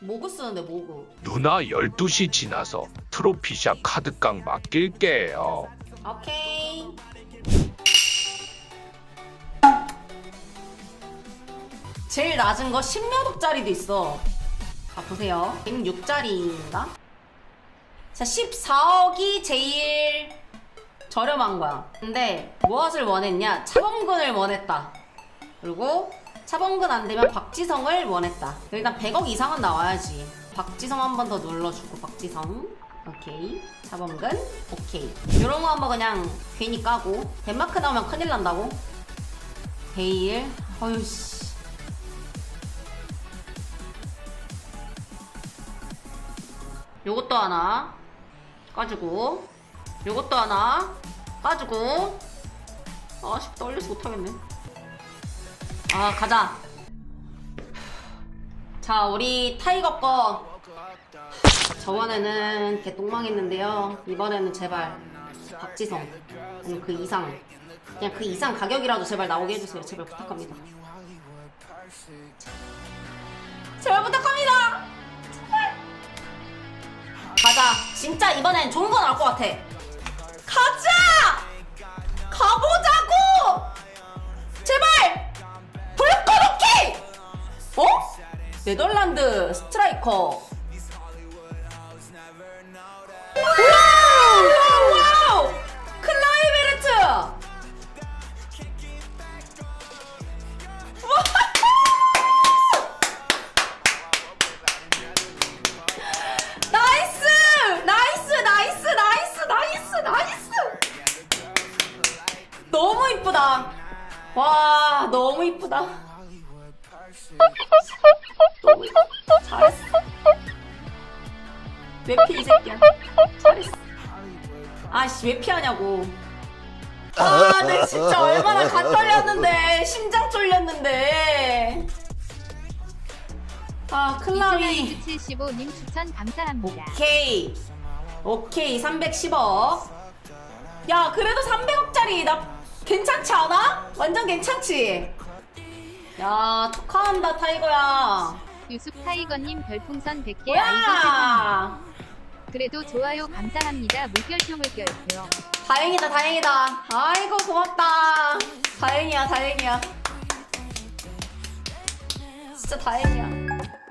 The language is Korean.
모구 쓰는데 모구. 누나 12시 지나서 트로피샷 카드깡 맡길게요. 오케이. 제일 낮은 거 10몇 억짜리도 있어. 자, 보세요. 106짜리인가? 자, 14억이 제일 저렴한 거야. 근데 무엇을 원했냐? 차범근을 원했다. 그리고 차범근 안 되면 박지성을 원했다. 일단 100억 이상은 나와야지. 박지성 한 번 더 눌러주고 박지성. 오케이. 차범근. 오케이. 이런 거 한번 그냥 괜히 까고. 덴마크 나오면 큰일 난다고. 베일. 어휴 씨. 요것도 하나 까주고 요것도 하나 까주고 아씨 떨려서 못하겠네 아 가자. 자 우리 타이거 거. 저번에는 개똥망했는데요. 이번에는 제발 박지성 아니면 그 이상. 그냥 그 이상 가격이라도 제발 나오게 해주세요. 제발 부탁합니다. 제발 부탁합니다! 가자. 진짜 이번엔 좋은 거 나올 것 같아. 가자! 네덜란드 스트라이커. 너무 이쁘다. 와, 너무 이쁘다. 잘했어. 왜피이 새끼야? 잘했어. 아씨, 왜 피하냐고. 아, 내 진짜 얼마나 가 떨렸는데. 심장 쫄렸는데. 아, 클라위. 75님 추천 감사합니다. 오케이 오케이 310억 야 그래도 300억짜리 나 괜찮지 않아? 완전 괜찮지? 야 축하한다 타이거야 유습 타이거님 별풍선 100개 아이고. 그래도 좋아요 감사합니다. 물결표 물 결표. 다행이다 다행이다. 아이고 고맙다. 다행이야 다행이야. 진짜 다행이야